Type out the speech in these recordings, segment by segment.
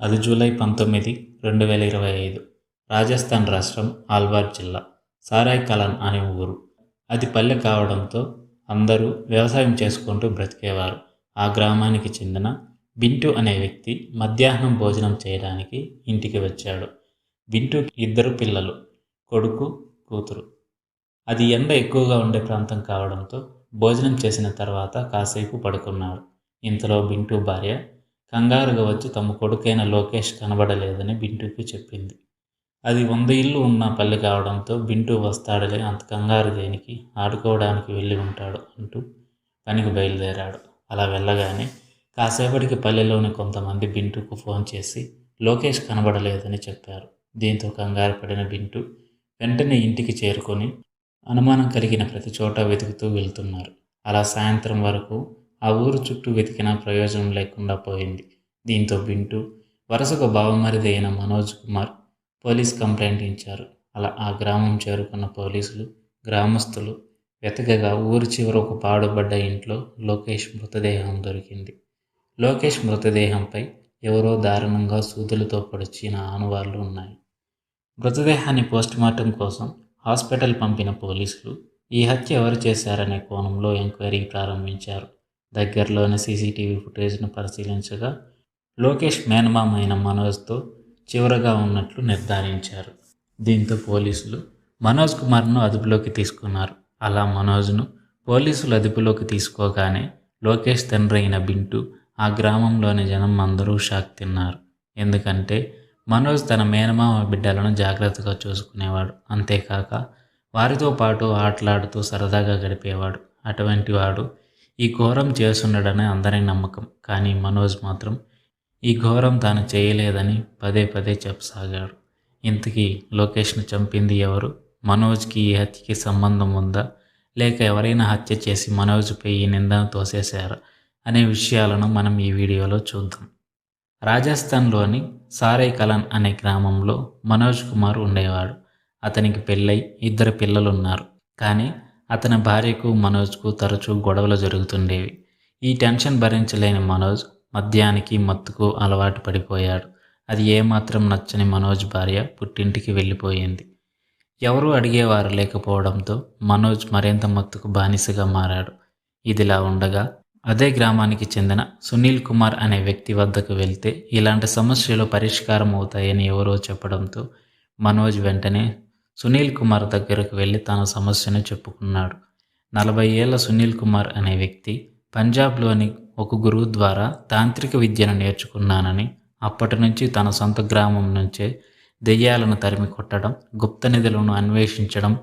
అది జూలై పంతొమ్మిది రెండు వేల ఇరవై ఐదు. రాజస్థాన్ రాష్ట్రం ఆల్వార్ జిల్లా. సారాయ్ కలాన్ అనే ఊరు. అది పల్లె కావడంతో అందరూ వ్యవసాయం చేసుకుంటూ బ్రతికేవారు. ఆ గ్రామానికి చెందిన బింటు అనే వ్యక్తి మధ్యాహ్నం భోజనం చేయడానికి ఇంటికి వచ్చాడు. బింటుకి ఇద్దరు పిల్లలు కొడుకు కూతురు. అది ఎండ ఎక్కువగా ఉండే ప్రాంతం కావడంతో భోజనం చేసిన తర్వాత కాసేపు పడుకున్నాడు. ఇంతలో బింటు భార్య కంగారుగా వచ్చి తమ కొడుకైన లోకేష్ కనబడలేదని బింటూకి చెప్పింది. అది వంద ఇల్లు ఉన్న పల్లె కావడంతో బింటూ వస్తాడులే అంత కంగారు దేనికి? ఆడుకోవడానికి వెళ్ళి ఉంటాడు అంటూ పనికి బయలుదేరాడు. అలా వెళ్ళగానే కాసేపటికి పల్లెలోని కొంతమంది బింటూకు ఫోన్ చేసి లోకేష్ కనబడలేదని చెప్పారు. దీంతో కంగారు పడిన బింటూ వెంటనే ఇంటికి చేరుకొని అనుమానం కలిగిన ప్రతి చోట వెతుకుతూ వెళ్తున్నారు. అలా సాయంత్రం వరకు ఆ ఊరు చుట్టూ వెతికినా ప్రయోజనం లేకుండా పోయింది. దీంతో బింటూ వరుసకు బావమరిది అయిన మనోజ్ కుమార్ పోలీస్ కంప్లైంట్ ఇచ్చారు. అలా ఆ గ్రామం చేరుకున్న పోలీసులు గ్రామస్తులు వెతకగా ఊరి చివర ఒక పాడుబడ్డ ఇంట్లో లోకేష్ మృతదేహం దొరికింది. లోకేష్ మృతదేహంపై ఎవరో దారుణంగా సూదులతో పొడిచిన ఆనవాళ్ళు ఉన్నాయి. మృతదేహాన్ని పోస్టుమార్టం కోసం హాస్పిటల్ పంపిన పోలీసులు ఈ హత్య ఎవరు చేశారనే కోణంలో ఎంక్వైరీ ప్రారంభించారు. దగ్గరలోని సీసీటీవీ ఫుటేజ్ను పరిశీలించగా లోకేష్ మేనమామ అయిన మనోజ్తో చివరగా ఉన్నట్లు నిర్ధారించారు. దీంతో పోలీసులు మనోజ్ కుమార్ను అదుపులోకి తీసుకున్నారు. అలా మనోజ్ను పోలీసులు అదుపులోకి తీసుకోగానే లోకేష్ తండ్రి అయిన బింటూ ఆ గ్రామంలోని జనం అందరూ షాక్ తిన్నారు. ఎందుకంటే మనోజ్ తన మేనమామ బిడ్డలను జాగ్రత్తగా చూసుకునేవాడు. అంతేకాక వారితో పాటు ఆటలాడుతూ సరదాగా గడిపేవాడు. అటువంటి వాడు ఈ ఘోరం చేస్తున్నాడని అందరి నమ్మకం. కానీ మనోజ్ మాత్రం ఈ ఘోరం తాను చేయలేదని పదే పదే చెప్పసాగాడు. ఇంతకీ లోకేష్ను చంపింది ఎవరు? మనోజ్కి ఈ హత్యకి సంబంధం ఉందా? లేక ఎవరైనా హత్య చేసి మనోజ్పై ఈ నిందను తోసేశారా? అనే విషయాలను మనం ఈ వీడియోలో చూద్దాం. రాజస్థాన్లోని సారై కలన్ అనే గ్రామంలో మనోజ్ కుమార్ ఉండేవాడు. అతనికి పెళ్ళై ఇద్దరు పిల్లలున్నారు. కానీ అతని భార్యకు మనోజ్కు తరచూ గొడవలు జరుగుతుండేవి. ఈ టెన్షన్ భరించలేని మనోజ్ మద్యానికి మత్తుకు అలవాటు పడిపోయాడు. అది ఏమాత్రం నచ్చని మనోజ్ భార్య పుట్టింటికి వెళ్ళిపోయింది. ఎవరూ అడిగేవారు లేకపోవడంతో మనోజ్ మరింత మత్తుకు బానిసగా మారాడు. ఇదిలా ఉండగా అదే గ్రామానికి చెందిన సునీల్ కుమార్ అనే వ్యక్తి వద్దకు వెళ్తే ఇలాంటి సమస్యలు పరిష్కారం అవుతాయని ఎవరో చెప్పడంతో మనోజ్ వెంటనే సునీల్ కుమార్ దగ్గరకు వెళ్ళి తన సమస్యను చెప్పుకున్నాడు. నలభై ఏళ్ళ సునీల్ కుమార్ అనే వ్యక్తి పంజాబ్లోని ఒక గురువు ద్వారా తాంత్రిక విద్యను నేర్చుకున్నానని అప్పటి నుంచి తన సొంత గ్రామం నుంచే దెయ్యాలను తరిమి కొట్టడం గుప్త నిధులను అన్వేషించడం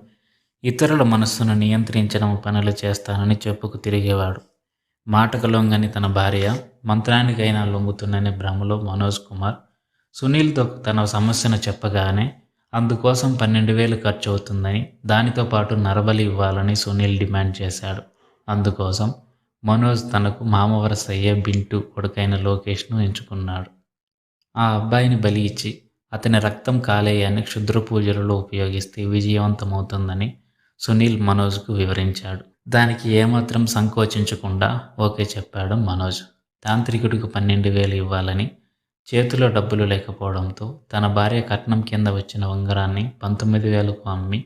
ఇతరుల మనస్సును నియంత్రించడం పనులు చేస్తానని చెప్పుకు తిరిగేవాడు. మాటకు లొంగని తన భార్య మంత్రానికైనా లొంగుతున్ననే భ్రమలో మనోజ్ కుమార్ సునీల్తో తన సమస్యను చెప్పగానే అందుకోసం పన్నెండు వేలు ఖర్చు అవుతుందని దానితో పాటు నరబలి ఇవ్వాలని సునీల్ డిమాండ్ చేశాడు. అందుకోసం మనోజ్ తనకు మామవరస అయ్యే బింటు కొడుకైన లోకేష్ను ఎంచుకున్నాడు. ఆ అబ్బాయిని బలి ఇచ్చి అతని రక్తం కాలేయాన్ని క్షుద్ర పూజలలో ఉపయోగిస్తే విజయవంతమవుతుందని సునీల్ మనోజ్కు వివరించాడు. దానికి ఏమాత్రం సంకోచించకుండా ఓకే చెప్పాడు మనోజ్. తాంత్రికుడికి పన్నెండు వేలు ఇవ్వాలని చేతిలో డబ్బులు లేకపోవడంతో తన భార్య కట్నం కింద వచ్చిన ఉంగరాన్ని పంతొమ్మిది వేలకు అమ్మి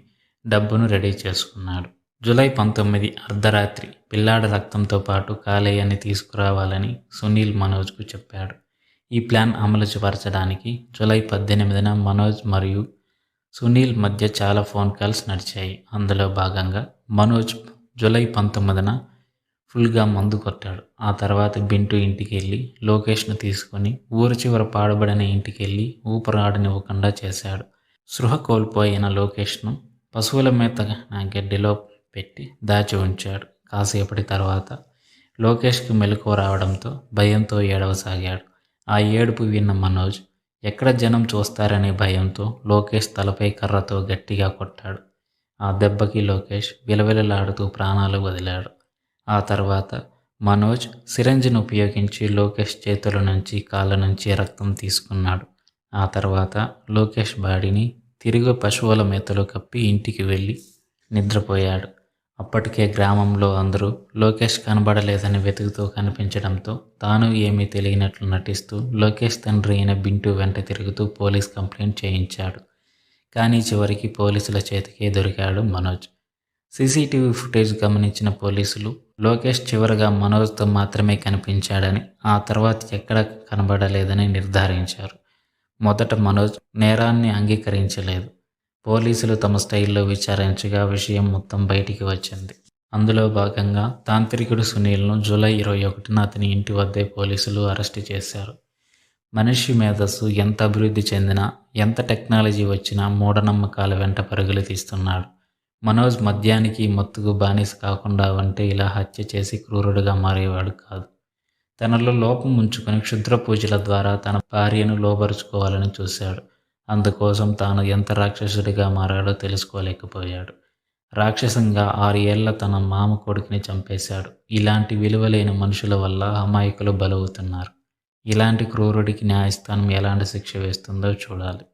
డబ్బును రెడీ చేసుకున్నాడు. జూలై పంతొమ్మిది అర్ధరాత్రి పిల్లాడ రక్తంతో పాటు కాలేయాన్ని తీసుకురావాలని సునీల్ మనోజ్కు చెప్పాడు. ఈ ప్లాన్ అమలు పరచడానికి జూలై పద్దెనిమిదిన మనోజ్ మరియు సునీల్ మధ్య చాలా ఫోన్ కాల్స్ నడిచాయి. అందులో భాగంగా మనోజ్ జూలై పంతొమ్మిదిన ఫుల్గా మందు కొట్టాడు. ఆ తర్వాత బింటు ఇంటికి వెళ్ళి లోకేష్ను తీసుకొని ఊరి చివర పాడబడిన ఇంటికి వెళ్ళి ఊపిరాడనివ్వకుండా చేశాడు. సృహ కోల్పోయిన లోకేష్ను పశువుల మేత గడ్డిలో పెట్టి దాచి ఉంచాడు. కాసేపటి తర్వాత లోకేష్కి మెలకువ రావడంతో భయంతో ఏడవసాగాడు. ఆ ఏడుపు విన్న మనోజ్ ఎక్కడ జనం చూస్తారనే భయంతో లోకేష్ తలపై కర్రతో గట్టిగా కొట్టాడు. ఆ దెబ్బకి లోకేష్ విలవిలలాడుతూ ప్రాణాలు వదిలాడు. ఆ తర్వాత మనోజ్ సిరంజిని ఉపయోగించి లోకేష్ చేతుల నుంచి కాళ్ళ నుంచి రక్తం తీసుకున్నాడు. ఆ తర్వాత లోకేష్ బాడీని తిరిగి పశువుల మేతలో కప్పి ఇంటికి వెళ్ళి నిద్రపోయాడు. అప్పటికే గ్రామంలో అందరూ లోకేష్ కనబడలేదని వెతుకుతూ కనిపించడంతో తాను ఏమీ తెలియనట్లు నటిస్తూ లోకేష్ తండ్రి అయిన బింటూ వెంట తిరుగుతూ పోలీస్ కంప్లైంట్ చేయించాడు. కానీ చివరికి పోలీసుల చేతికే దొరికాడు మనోజ్. సీసీటీవీ ఫుటేజ్ గమనించిన పోలీసులు లోకేష్ చివరగా మనోజ్తో మాత్రమే కనిపించాడని ఆ తర్వాత ఎక్కడ కనబడలేదని నిర్ధారించారు. మొదట మనోజ్ నేరాన్ని అంగీకరించలేదు. పోలీసులు తమ స్టైల్లో విచారించగా విషయం మొత్తం బయటికి వచ్చింది. అందులో భాగంగా తాంత్రికుడు సునీల్ను జూలై ఇరవై ఒకటిన అతని ఇంటి వద్దే పోలీసులు అరెస్టు చేశారు. మనిషి మేధస్సు ఎంత అభివృద్ధి చెందినా ఎంత టెక్నాలజీ వచ్చినా మూఢనమ్మకాల వెంట పరుగులు తీస్తున్నాడు. మనోజ్ మద్యానికి మత్తుకు బానిస కాకుండా వంటే ఇలా హత్య చేసి క్రూరుడుగా మారేవాడు కాదు. తనలో లోపం ఉంచుకొని క్షుద్ర పూజల ద్వారా తన భార్యను లోబరుచుకోవాలని చూశాడు. అందుకోసం తాను ఎంత రాక్షసుడిగా మారాడో తెలుసుకోలేకపోయాడు. రాక్షసంగా ఆరు తన మామ కొడుకుని చంపేశాడు. ఇలాంటి విలువలేని మనుషుల వల్ల అమాయకులు బలవుతున్నారు. ఇలాంటి క్రూరుడికి న్యాయస్థానం ఎలాంటి శిక్ష వేస్తుందో చూడాలి.